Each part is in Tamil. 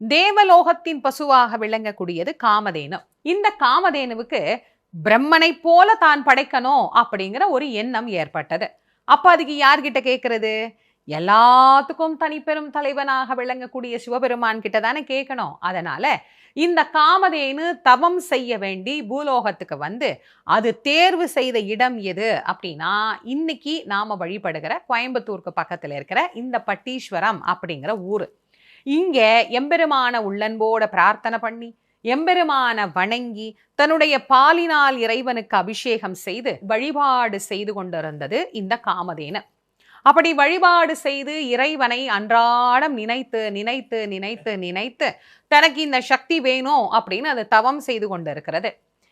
தேவலோகத்தின் பசுவாக விளங்கக்கூடியது காமதேனு இந்த காமதேனுவுக்கு பிரம்மனை போல தான் படைக்கணும் அப்படிங்கிற ஒரு எண்ணம் ஏற்பட்டது. அப்ப அதுக்கு யார்கிட்ட கேட்கறது எல்லாத்துக்கும் தனிப்பெரும் தலைவனாக விளங்கக்கூடிய சிவபெருமான் கிட்ட தானே கேட்கணும் அதனால இந்த காமதேனு தவம் செய்ய வேண்டி பூலோகத்துக்கு வந்து அது தேர்வு செய்த இடம் எது அப்படின்னா இன்னைக்கு நாம வழிபடுகிற கோயம்புத்தூருக்கு பக்கத்துல இருக்கிற இந்த பட்டீஸ்வரம் அப்படிங்கிற ஊரு. இங்கே எம்பெருமான உள்ளன்போட பிரார்த்தனை பண்ணி எம்பெருமான வணங்கி தன்னுடைய பாலினால் இறைவனுக்கு அபிஷேகம் செய்து வழிபாடு செய்து கொண்டிருந்தது இந்த காமதேனு அப்படி வழிபாடு செய்து இறைவனை அன்றாடம் நினைத்து நினைத்து நினைத்து நினைத்து தனக்கு இந்த சக்தி வேணும் அப்படின்னு அது தவம் செய்து கொண்டிருக்கிறது.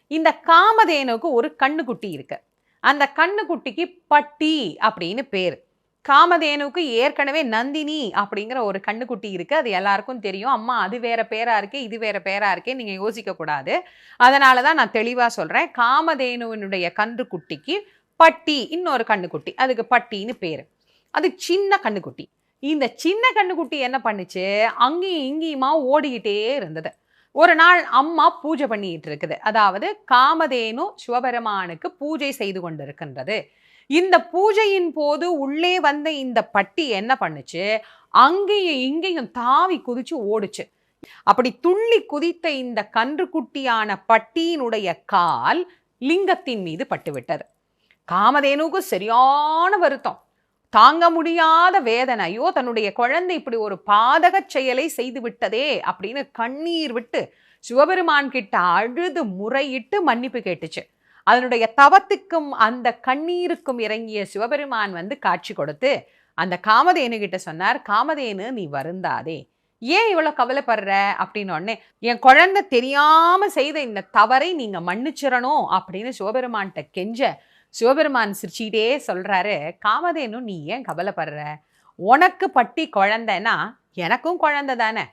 இந்த காமதேனுக்கு ஒரு கண்ணுக்குட்டி இருக்கு. அந்த கண்ணுக்குட்டிக்கு பட்டி அப்படின்னு பேர். காமதேனுக்கு ஏற்கனவே நந்தினி அப்படிங்கிற ஒரு கண்ணுக்குட்டி இருக்கு. அது எல்லாருக்கும் தெரியும். அம்மா அது வேற பேராக இருக்கே இது வேற பேரா இருக்கே நீங்கள் யோசிக்க கூடாது. அதனால தான் நான் தெளிவாக சொல்கிறேன் காமதேனுவினுடைய கன்றுக்குட்டிக்கு பட்டி இன்னொரு கண்ணுக்குட்டி. அதுக்கு பட்டின்னு பேரு. அது சின்ன கண்ணுக்குட்டி. இந்த சின்ன கண்ணுக்குட்டி என்ன பண்ணுச்சு? அங்கேயும் இங்கேயுமா ஓடிக்கிட்டே இருந்தது. ஒரு நாள் அம்மா பூஜை பண்ணிட்டு இருக்குது. அதாவது காமதேனு சிவபெருமானுக்கு பூஜை செய்து கொண்டிருக்கின்றது. இந்த பூஜையின் போது உள்ளே வந்த இந்த பட்டி என்ன பண்ணுச்சு? அங்கேயும் இங்கேயும் தாவி குதிச்சு ஓடுச்சு. அப்படி துள்ளி குதித்த இந்த கன்றுக்குட்டியான பட்டியினுடைய கால் லிங்கத்தின் மீது பட்டுவிட்டது. காமதேனுக்கு சரியான வருத்தம். தாங்க முடியாத வேதனை. ஐயோ தன்னுடைய குழந்தை இப்படி ஒரு பாதகச் செயலை செய்து விட்டதே அப்படின்னு கண்ணீர் விட்டு சிவபெருமான் கிட்ட அழுது முறையிட்டு மன்னிப்பு கேட்டுச்சு. அதனுடைய தவத்துக்கும் அந்த கண்ணீருக்கும் இறங்கிய சிவபெருமான் வந்து காட்சி கொடுத்து அந்த காமதேனு கிட்ட சொன்னார் காமதேனு நீ வருந்தாதே. ஏன் இவ்வளோ கவலைப்படுற? அப்படின்னு உடனே என் குழந்தை தெரியாமல் செய்த இந்த தவறை நீங்கள் மன்னிச்சிடணும் அப்படின்னு சிவபெருமான்கிட்ட கெஞ்ச சிவபெருமான் சிரிச்சிக்கிட்டே சொல்கிறாரு காமதேனு நீ ஏன் கவலைப்படுற? உனக்கு பட்டி குழந்தைன்னா எனக்கும் குழந்தை தானே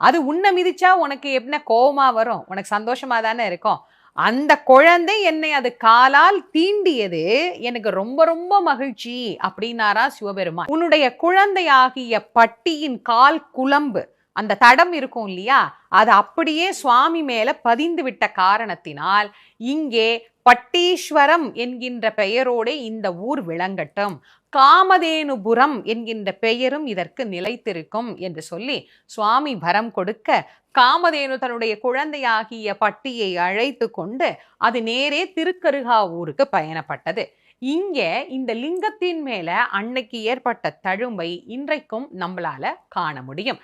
அது உன்னை மிதிச்சா உனக்கு என்ன கோபமாக வரும்? உனக்கு சந்தோஷமா தானே இருக்கும். அந்த குழந்தை என்னை அது காலால் தீண்டியது. எனக்கு ரொம்ப ரொம்ப மகிழ்ச்சி அப்படின்னாரா சிவபெருமான். உன்னுடைய குழந்தையாகிய பட்டியின் கால் குழம்பு. அந்த தடம் இருக்கும் இல்லையா? அது அப்படியே சுவாமி மேல பதிந்து விட்ட காரணத்தினால் இங்கே பட்டீஸ்வரம் என்கின்ற பெயரோடே இந்த ஊர் விளங்கட்டும். காமதேனுபுரம் என்கின்ற பெயரும் இதற்கு நிலைத்திருக்கும் என்று சொல்லி சுவாமி வரம் கொடுக்க காமதேனு தன்னுடைய குழந்தையாகிய பட்டியை அழைத்து கொண்டு அது நேரே திருக்கருகா ஊருக்கு பயணப்பட்டது. இங்கே இந்த லிங்கத்தின் மேல அன்னைக்கு ஏற்பட்ட தழும்பை இன்றைக்கும் நம்மளால காண முடியும்.